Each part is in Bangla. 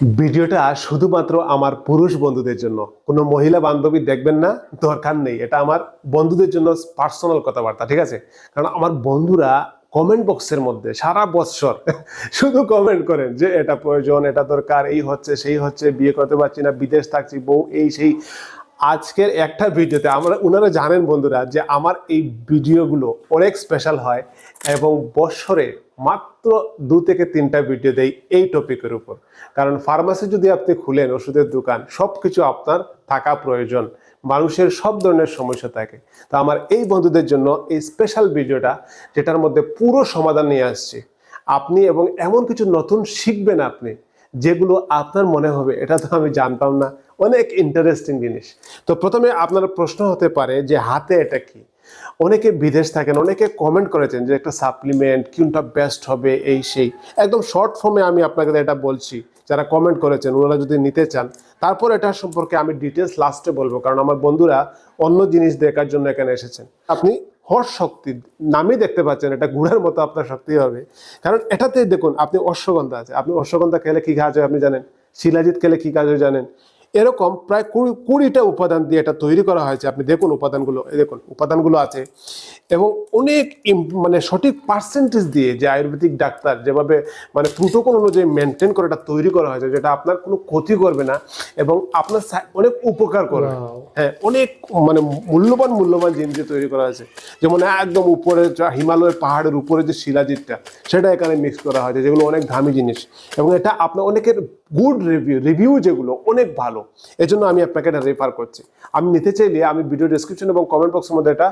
ভিডিওটা শুধুমাত্র আমার পুরুষ বন্ধুদের জন্য। কোনো মহিলা বান্ধবী দেখবেন না, দরকার নেই। এটা আমার বন্ধুদের জন্য পার্সোনাল কথাবার্তা, ঠিক আছে? কারণ আমার বন্ধুরা কমেন্ট বক্সের মধ্যে সারা বৎসর শুধু কমেন্ট করেন যে, এটা প্রয়োজন, এটা দরকার, এই হচ্ছে, সেই হচ্ছে, বিয়ে করতে পারছি না, বিদেশ থাকছি, বউ এই, সেই। আজকের একটা ভিডিওতে আমরা ওনারা জানেন বন্ধুরা যে আমার এই ভিডিওগুলো অনেক স্পেশাল হয় এবং বৎসরে মাত্র দু থেকে তিনটা ভিডিও দেয় এই টপিকের উপর। কারণ ফার্মাসি যদি আপনি খুলেন, ওষুধের দোকান সব কিছু আপনার থাকা প্রয়োজন। মানুষের সব ধরনের সমস্যা থাকে। তো আমার এই বন্ধুদের জন্য এই স্পেশাল ভিডিওটা, যেটার মধ্যে পুরো সমাধান নিয়ে আসছে। আপনি এবং এমন কিছু নতুন শিখবেন আপনি, যেগুলো আপনার মনে হবে, এটা তো আমি জানতাম না। অনেক ইন্টারেস্টিং জিনিস। তো প্রথমে আপনার প্রশ্ন হতে পারে যে হাতে এটা কি? অনেকে বিদেশ থাকেন, অনেকে কমেন্ট করেছেন যে একটা সাপ্লিমেন্ট কোনটা বেস্ট হবে, এই সেই। একদম শর্ট ফর্মে আমি আপনাকে এটা বলছি, যারা কমেন্ট করেছেন, ওনারা যদি নিতে চান, তারপর এটা সম্পর্কে আমি ডিটেলস লাস্টে বলব, কারণ আমার বন্ধুরা অন্য জিনিস দেখার জন্য এখানে এসেছেন। আপনি হর শক্তি নামই দেখতে পাচ্ছেন, এটা গুড়ার মতো আপনার শক্তি হবে। কারণ এটাতে দেখুন, আপনি অশ্বগন্ধা আছে। আপনি অশ্বগন্ধা খেলে কি কাজ হয় আপনি জানেন? শিলাজিৎ খেলে কি কাজ হয় জানেন? এরকম প্রায় কুড়ি কুড়িটা উপাদান দিয়ে এটা তৈরি করা হয়েছে। আপনি দেখুন উপাদানগুলো দেখুন উপাদানগুলো আছে। এবং অনেক মানে সঠিক পার্সেন্টেজ দিয়ে যে আয়ুর্বেদিক ডাক্তার যেভাবে মানে প্রোটোকল অনুযায়ী মেনটেন করে এটা তৈরি করা হয়েছে যেটা আপনার কোনো ক্ষতি করবে না এবং আপনার অনেক উপকার করবে। হ্যাঁ অনেক মানে মূল্যবান মূল্যবান জিনিস দিয়ে তৈরি করা হয়েছে। যেমন একদম উপরে যা হিমালয়ের পাহাড়ের উপরে যে শিলাজিৎটা সেটা এখানে মিক্স করা হয়েছে যেগুলো অনেক দামি জিনিস। এবং এটা আপনার অনেকের গুড রিভিউ রিভিউ যেগুলো অনেক ভালো। এজন্য আমি আপনাকে এটা রেফার করছি। আমি নিতে চাইলে আমি ভিডিও ডিসক্রিপশন এবং কমেন্ট বক্সের মধ্যে এটা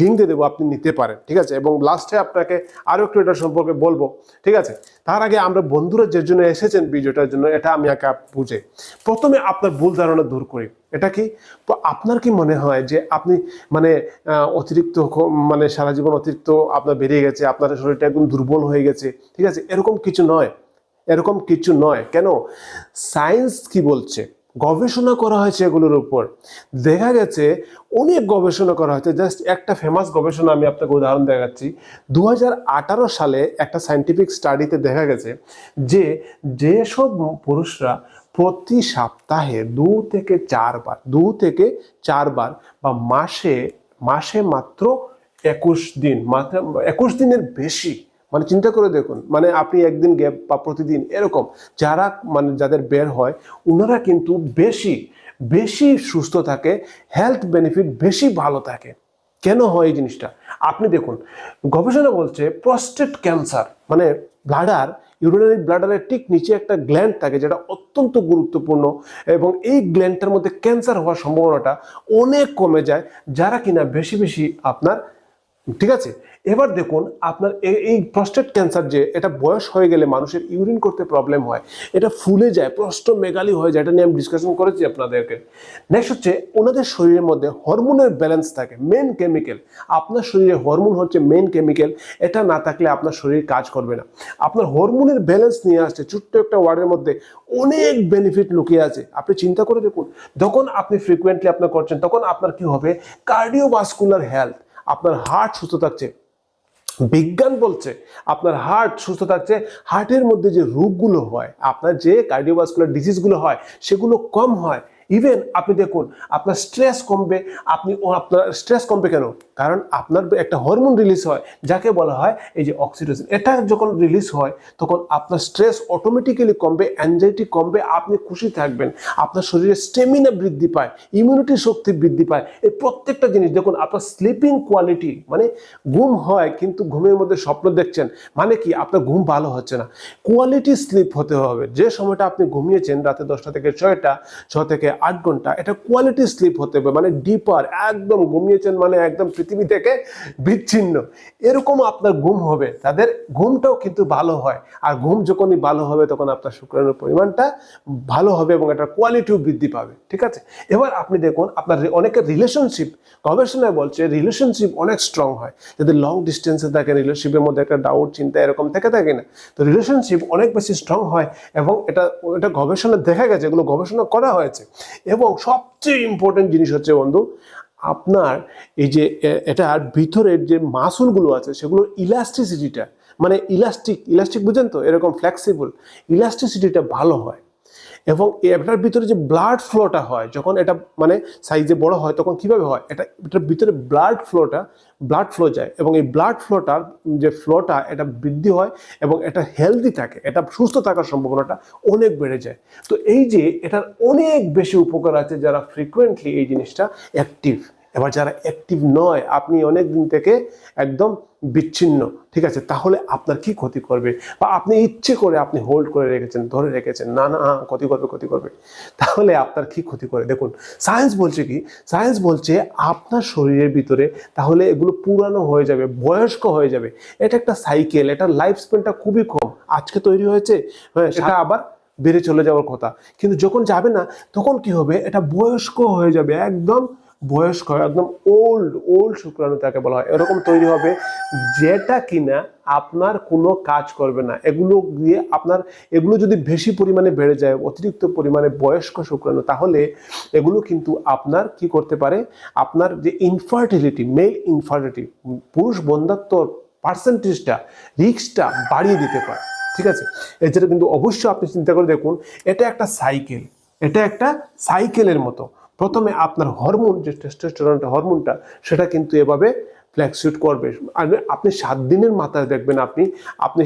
লিঙ্ক দিয়ে দেবো, আপনি নিতে পারেন, ঠিক আছে? এবং লাস্টে আপনাকে আরও একটু এটা সম্পর্কে বলব, ঠিক আছে? তার আগে আমরা বন্ধুরা যে জন্য এসেছেন ভিডিওটার জন্য, এটা আমি একা বুঝে। প্রথমে আপনার ভুল ধারণা দূর করি। এটা কি? আপনার কি মনে হয় যে আপনি মানে অতিরিক্ত মানে সারা জীবন অতিরিক্ত আপনার বেরিয়ে গেছে, আপনার শরীরটা একদম দুর্বল হয়ে গেছে, ঠিক আছে? এরকম কিছু নয়। এরকম কিছু নয়। কেন? সায়েন্স কি বলছে? গবেষণা করা হয়েছে এগুলোর উপর। দেখা গেছে, অনেক গবেষণা করা হয়েছে। জাস্ট একটা ফেমাস গবেষণা আমি আপনাকে উদাহরণ দেখাচ্ছি। দু হাজার আঠারো সালে একটা সায়েন্টিফিক স্টাডিতে দেখা গেছে যে, যেসব পুরুষরা প্রতি সপ্তাহে দু থেকে চারবার, দু থেকে চারবার বা মাসে মাসে মাত্র একুশ দিন, মাত্র একুশ দিনের বেশি মানে চিন্তা করে দেখুন মানে আপনি একদিন গ্যাপ বা প্রতিদিন এরকম যারা মানে যাদের বের হয় ওনারা কিন্তু বেশি বেশি সুস্থ থাকে হেলথ বেনিফিট বেশি ভালো থাকে। কেন হয় এই জিনিসটা? আপনি দেখুন, গবেষণা বলছে প্রস্টেট ক্যান্সার মানে ব্লাডার ইউরিনারি ব্লাডারের ঠিক নিচে একটা গ্ল্যান্ড থাকে যেটা অত্যন্ত গুরুত্বপূর্ণ এবং এই গ্ল্যান্ডটার মধ্যে ক্যান্সার হওয়ার সম্ভাবনাটা অনেক কমে যায়, যারা কিনা বেশি বেশি আপনার, ঠিক আছে? এবার দেখুন, আপনার এই প্রস্টেট ক্যান্সার যে, এটা বয়স হয়ে গেলে মানুষের ইউরিন করতে প্রবলেম হয়। এটা ফুলে যায় প্রস্ট মেগালি হয়ে যায়, এটা নিয়ে আমি ডিসকাশন করেছি আপনাদেরকে। নেক্সট হচ্ছে, ওনাদের শরীরের মধ্যে হরমোনের ব্যালেন্স থাকে মেন কেমিক্যাল আপনার শরীরে হরমোন হচ্ছে মেন কেমিক্যাল এটা না থাকলে আপনার শরীর কাজ করবে না। আপনার হরমোনের ব্যালেন্স নিয়ে আসছে, ছোট্ট একটা ওয়ার্ডের মধ্যে অনেক বেনিফিট লুকিয়ে আছে। আপনি চিন্তা করে দেখুন, যখন আপনি ফ্রিকুয়েন্টলি আপনার করছেন, তখন আপনার কি হবে? কার্ডিওভাস্কুলার হেলথ আপনার হার্ট সুস্থ থাকছে। বিজ্ঞান বলছে আপনার হার্ট সুস্থ থাকছে হার্টের মধ্যে যে রোগগুলো হয়, আপনার যে কার্ডিওভাস্কুলার ডিজিজগুলো হয়, সেগুলো কম হয়। ইভেন আপনি দেখুন, আপনার স্ট্রেস কমবে, আপনি আপনার স্ট্রেস কমবে কেন? কারণ আপনার একটা হরমোন রিলিজ হয়, যাকে বলা হয় এই যে অক্সিটোসিন এটা যখন রিলিজ হয়, তখন আপনার স্ট্রেস অটোমেটিক্যালি কমবে অ্যাংজাইটি কমবে, আপনি খুশি থাকবেন। আপনার শরীরে স্টেমিনা বৃদ্ধি পায় ইমিউনিটি শক্তি বৃদ্ধি পায়। এই প্রত্যেকটা জিনিস, দেখুন, আপনার স্লিপিং কোয়ালিটি মানে ঘুম হয়, কিন্তু ঘুমের মধ্যে স্বপ্ন দেখছেন মানে কি, আপনার ঘুম ভালো হচ্ছে না। কোয়ালিটি স্লিপ হতে হবে। যে সময়টা আপনি ঘুমিয়েছেন, রাতে দশটা থেকে ছয়টা, ছ থেকে আট ঘণ্টা, এটা কোয়ালিটি স্লিপ হতে হবে মানে ডিপার একদম ঘুমিয়েছেন মানে একদম পৃথিবী থেকে বিচ্ছিন্ন। এরকম আপনার ঘুম হবে, তাদের ঘুমটাও কিন্তু ভালো হয়। আর ঘুম যখনই ভালো হবে, তখন আপনার শুক্রাণুর পরিমাণটা ভালো হবে এবং এটার কোয়ালিটিও বৃদ্ধি পাবে, ঠিক আছে? এবার আপনি দেখুন, আপনার অনেকের রিলেশনশিপ গবেষণায় বলছে রিলেশনশিপ অনেক স্ট্রং হয়। যদি লং ডিস্টেন্সে থাকে রিলেশনশিপের মধ্যে একটা ডাউট চিন্তা এরকম থেকে থাকে না। তো রিলেশনশিপ অনেক বেশি স্ট্রং হয় এবং এটা এটা গবেষণা দেখা গেছে, এগুলো গবেষণা করা হয়েছে। এবং সবচেয়ে ইম্পর্টেন্ট জিনিস হচ্ছে বন্ধু, আপনার এই যে এটার ভিতরের যে মাসুলগুলো আছে, সেগুলোর ইলাস্টিসিটিটা মানে ইলাস্টিক ইলাস্টিক বুঝেন তো? এরকম ফ্লেক্সিবল ইলাস্টিসিটিটা ভালো হয়। এবং এটার ভিতরে যে ব্লাড ফ্লোটা হয়, যখন এটা মানে সাইজে বড় হয়, তখন কীভাবে হয়? এটা, এটার ভিতরে ব্লাড ফ্লোটা ব্লাড ফ্লো যায় এবং এই ব্লাড ফ্লোটার যে ফ্লোটা এটা বৃদ্ধি হয় এবং এটা হেলদি থাকে, এটা সুস্থ থাকার সম্ভাবনাটা অনেক বেড়ে যায়। তো এই যে এটার অনেক বেশি উপকার আছে যারা ফ্রিকুয়েন্টলি এই জিনিসটা অ্যাক্টিভ এবার যারা অ্যাক্টিভ নয়, আপনি অনেক দিন থেকে একদম বিচ্ছিন্ন ঠিক আছে? তাহলে আপনার কি ক্ষতি করবে? বা আপনি ইচ্ছে করে আপনি হোল্ড করে রেখেছেন ধরে রেখেছেন না না ক্ষতি করবে ক্ষতি করবে। তাহলে আপনার কি ক্ষতি করে? দেখুন সায়েন্স বলছে কি? সায়েন্স বলছে আপনার শরীরের ভিতরে তাহলে এগুলো পুরানো হয়ে যাবে বয়স্ক হয়ে যাবে। এটা একটা সাইকেল এটার লাইফ স্পেনটা খুবই কম। আজকে তৈরি হয়েছে হ্যাঁ সেটা আবার বেড়ে চলে যাওয়ার কথা। কিন্তু যখন যাবে না তখন কি হবে? এটা বয়স্ক হয়ে যাবে একদম বয়স্ক, একদম ওল্ড ওল্ড শুক্রাণু তাকে বলা হয়। এরকম তৈরি হবে যেটা কিনা আপনার কোনো কাজ করবে না। এগুলো দিয়ে আপনার, এগুলো যদি বেশি পরিমাণে বেড়ে যায়, অতিরিক্ত পরিমাণে বয়স্ক শুক্রাণু, তাহলে এগুলো কিন্তু আপনার কি করতে পারে? আপনার যে ইনফার্টিলিটি মেল ইনফার্টিলিটি পুরুষ বন্ধাত্ম পার্সেন্টেজটা রিক্সটা বাড়িয়ে দিতে পারে। ঠিক আছে? এছাড়া কিন্তু অবশ্যই আপনি চিন্তা করে দেখুন, এটা একটা সাইকেল এটা একটা সাইকেলের মতো। প্রথমে আপনার হরমোন যে টেস্টোস্টেরনটা হরমোনটা সেটা কিন্তু এভাবে ফ্ল্যাকচুয়েট করবে। আপনি সাত দিনের মাথায় দেখবেন আপনি আপনি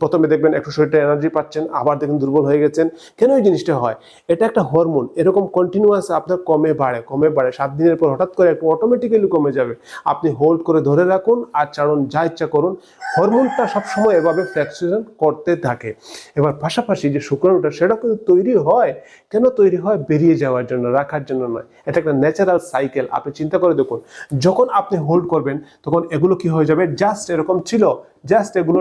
প্রথমে দেখবেন একটু শরীরটা এনার্জি পাচ্ছেন, আবার দেখবেন দুর্বল হয়ে গেছেন। কেন এই জিনিসটা হয়? এটা একটা হরমোন এরকম কন্টিনিউয়াস আপনার কমে বাড়ে কমে বাড়ে। সাত দিনের পর হঠাৎ করে একটু অটোমেটিক্যালি কমে যাবে। আপনি হোল্ড করে ধরে রাখুন আর চারণ যা ইচ্ছা করুন। হরমোনটা সবসময় এভাবে ফ্ল্যাকচুয়েশন করতে থাকে। এবার পাশাপাশি যে শুক্রাণুটা, সেটা কিন্তু তৈরি হয়। কেন তৈরি হয়? বেরিয়ে যাওয়ার জন্য, রাখার জন্য নয়। এটা একটা ন্যাচারাল সাইকেল আপনি চিন্তা করে দেখুন, যখন আপনি হোল্ড করবেন তখন এগুলো কি হয়ে যাবে? জাস্ট এরকম ছিল জাস্ট এগুলো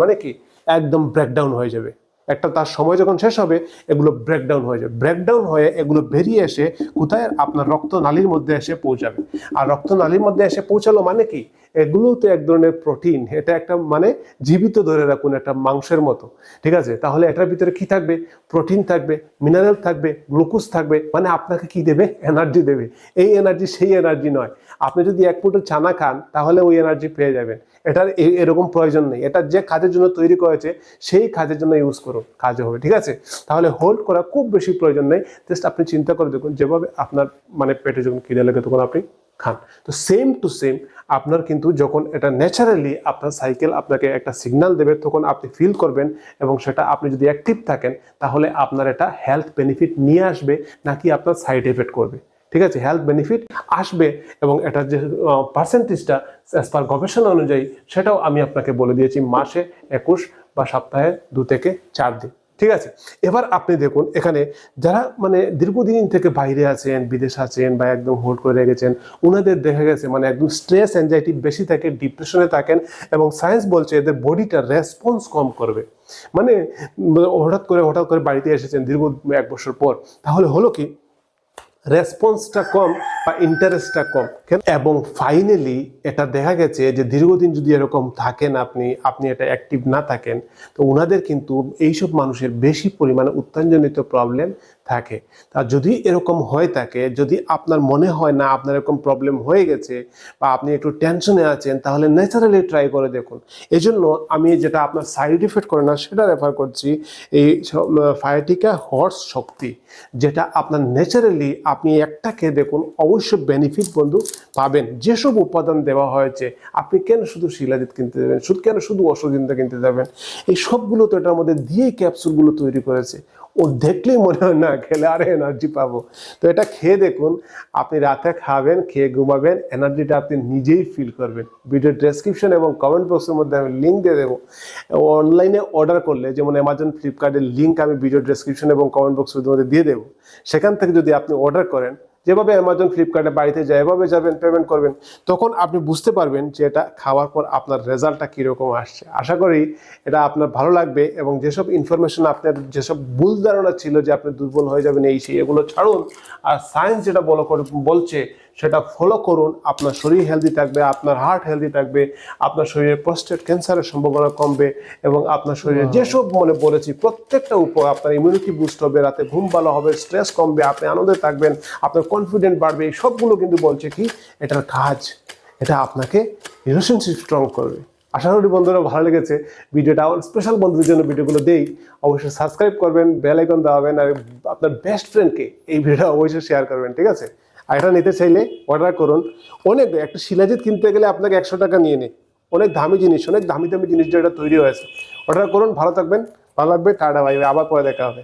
মানে কি? একদম ব্রেকডাউন হয়ে যাবে। একটা তার সময় যখন শেষ হবে, এগুলো ব্রেকডাউন হয়ে যাবে। ব্রেকডাউন হয়ে এগুলো বেরিয়ে এসে কোথায়? আপনার রক্ত নালীর মধ্যে এসে পৌঁছাবে। আর রক্ত নালীর মধ্যে এসে পৌঁছালো মানে কি? এগুলো তো এক ধরনের প্রোটিন, এটা একটা মানে জীবিত ধরে রাখুন একটা মাংসের মতো, ঠিক আছে? তাহলে এটার ভিতরে কি থাকবে? প্রোটিন থাকবে, মিনারেল থাকবে, গ্লুকোজ থাকবে মানে আপনাকে কি দেবে? এনার্জি দেবে। এই এনার্জি সেই এনার্জি নয়। আপনি যদি এক ফুটো চানা খান, তাহলে ওই এনার্জি পেয়ে যাবেন। এটার এরকম প্রয়োজন নেই। এটা যে কাজের জন্য তৈরি করেছে, সেই কাজের জন্য ইউজ করুন, কাজে হবে, ঠিক আছে? তাহলে হোল্ড করা খুব বেশি প্রয়োজন নেই। জাস্ট আপনি চিন্তা করে দেখুন, যেভাবে আপনার মানে পেটে যখন খিদে লাগে, তখন আপনি খান। তো সেম টু সেম আপনার কিন্তু যখন এটা ন্যাচারালি আপনার সাইকেল আপনাকে একটা সিগন্যাল দেবে, তখন আপনি ফিল করবেন এবং সেটা আপনি যদি অ্যাক্টিভ থাকেন, তাহলে আপনার এটা হেলথ বেনিফিট নিয়ে আসবে, নাকি আপনার সাইড এফেক্ট করবে। ঠিক আছে? হেলথ বেনিফিট আসবে এবং এটার যে পার্সেন্টেজটা অ্যাজ পার গবেষণা অনুযায়ী, সেটাও আমি আপনাকে বলে দিয়েছি মাসে একুশ বা সপ্তাহে দু থেকে চার দিন। ঠিক আছে? এবার আপনি দেখুন, এখানে যারা মানে দীর্ঘদিন থেকে বাইরে আছেন, বিদেশ আছেন বা একদম হোল্ড করে রেখেছেন ওনাদের দেখা গেছে মানে একদম স্ট্রেস অ্যাংজাইটি বেশি থাকে ডিপ্রেশনে থাকেন এবং সায়েন্স বলছে এদের বডিটা রেসপন্স কম করবে। মানে হঠাৎ করে হঠাৎ করে বাড়িতে এসেছেন দীর্ঘ এক বছর পর। তাহলে হলো কি? রেসপন্সটা কম বা ইন্টারেস্টটা কম? এবং ফাইনালি এটা দেখা গেছে যে দীর্ঘদিন যদি এরকম থাকেন আপনি আপনি এটা অ্যাক্টিভ না থাকেন, তো ওনাদের কিন্তু এইসব মানুষের বেশি পরিমাণে উত্থানজনিত প্রবলেম থাকে। তা যদি এরকম হয়ে থাকে, যদি আপনার মনে হয় না আপনার এরকম প্রবলেম হয়ে গেছে বা আপনি একটু টেনশনে আছেন, তাহলে ন্যাচারালি ট্রাই করে দেখুন। এজন্য আমি যেটা আপনার সাইড ইফেক্ট করে না, সেটা রেফার করছি এই ফায়াটিকা হর্স শক্তি, যেটা আপনার ন্যাচারালি আপনি একটা খেয়ে দেখুন, অবশ্যই বেনিফিট বন্ধু পাবেন। যেসব উপাদান দেওয়া হয়েছে, আপনি কেন শুধু শিলাজিৎ কিনতে যাবেন? শুধু, কেন শুধু অশ্বজিন্দা কিনতে যাবেন? এই সবগুলো তো এটার মধ্যে দিয়েই ক্যাপসুলগুলো তৈরি করেছে। দেখলেই মনে হয়, না, খেলে আরে এনার্জি পাবো। তো এটা খেয়ে দেখুন, আপনি রাতে খাবেন, খেয়ে ঘুমাবেন এনার্জিটা আপনি নিজেই ফিল করবেন। ভিডিও ডেসক্রিপশন এবং কমেন্ট বক্সের মধ্যে আমি লিঙ্ক দিয়ে দেবো। অনলাইনে অর্ডার করলে, যেমন অ্যামাজন ফ্লিপকার্টের লিঙ্ক আমি ভিডিও ডেসক্রিপশন এবং কমেন্ট বক্সের মধ্যে দিয়ে দেবো। সেখান থেকে যদি আপনি অর্ডার করেন যেভাবে অ্যামাজন ফ্লিপকার্টে বাড়িতে যায় এভাবে যাবেন পেমেন্ট করবেন তখন আপনি বুঝতে পারবেন যে এটা খাওয়ার পর আপনার রেজাল্টটা কীরকম আসছে। আশা করি এটা আপনার ভালো লাগবে এবং যেসব ইনফরমেশন আপনার যেসব ভুল ধারণা ছিল যে আপনি দুর্বল হয়ে যাবেন এই সেই এগুলো ছাড়ুন। আর সায়েন্স যেটা বলো করে- বলছে সেটা ফলো করুন। আপনার শরীর হেলদি থাকবে আপনার হার্ট হেলদি থাকবে আপনার শরীরে প্রস্টেট ক্যান্সারের সম্ভাবনা কমবে এবং আপনার শরীরে যেসব মনে বলেছি প্রত্যেকটা উপর আপনার ইমিউনিটি বুস্ট হবে রাতে ঘুম ভালো হবে স্ট্রেস কমবে আপনি আনন্দে থাকবেন আপনার কনফিডেন্ট বাড়বে সবগুলো কিন্তু বলছে কি, এটার কাজ, এটা আপনাকে রিলেশনশিপ স্ট্রং করবে। আশা করি বন্ধুরা ভালো লেগেছে ভিডিওটা। আমার স্পেশাল বন্ধুদের জন্য ভিডিওগুলো দেই। অবশ্যই সাবস্ক্রাইব করবেন বেল আইকন দেওয়াবেন আর আপনার বেস্ট ফ্রেন্ডকে এই ভিডিওটা অবশ্যই শেয়ার করবেন, ঠিক আছে? আর এটা নিতে চাইলে অর্ডার করুন। অনেক, একটা শিলাজিৎ কিনতে গেলে আপনাকে একশো টাকা নিয়ে নেই অনেক দামি জিনিস, অনেক দামি দামি জিনিস যেটা তৈরি হয়েছে। অর্ডার করুন, ভালো থাকবেন। ভালো লাগবে টাটা ভাই আবার পরে দেখা হবে।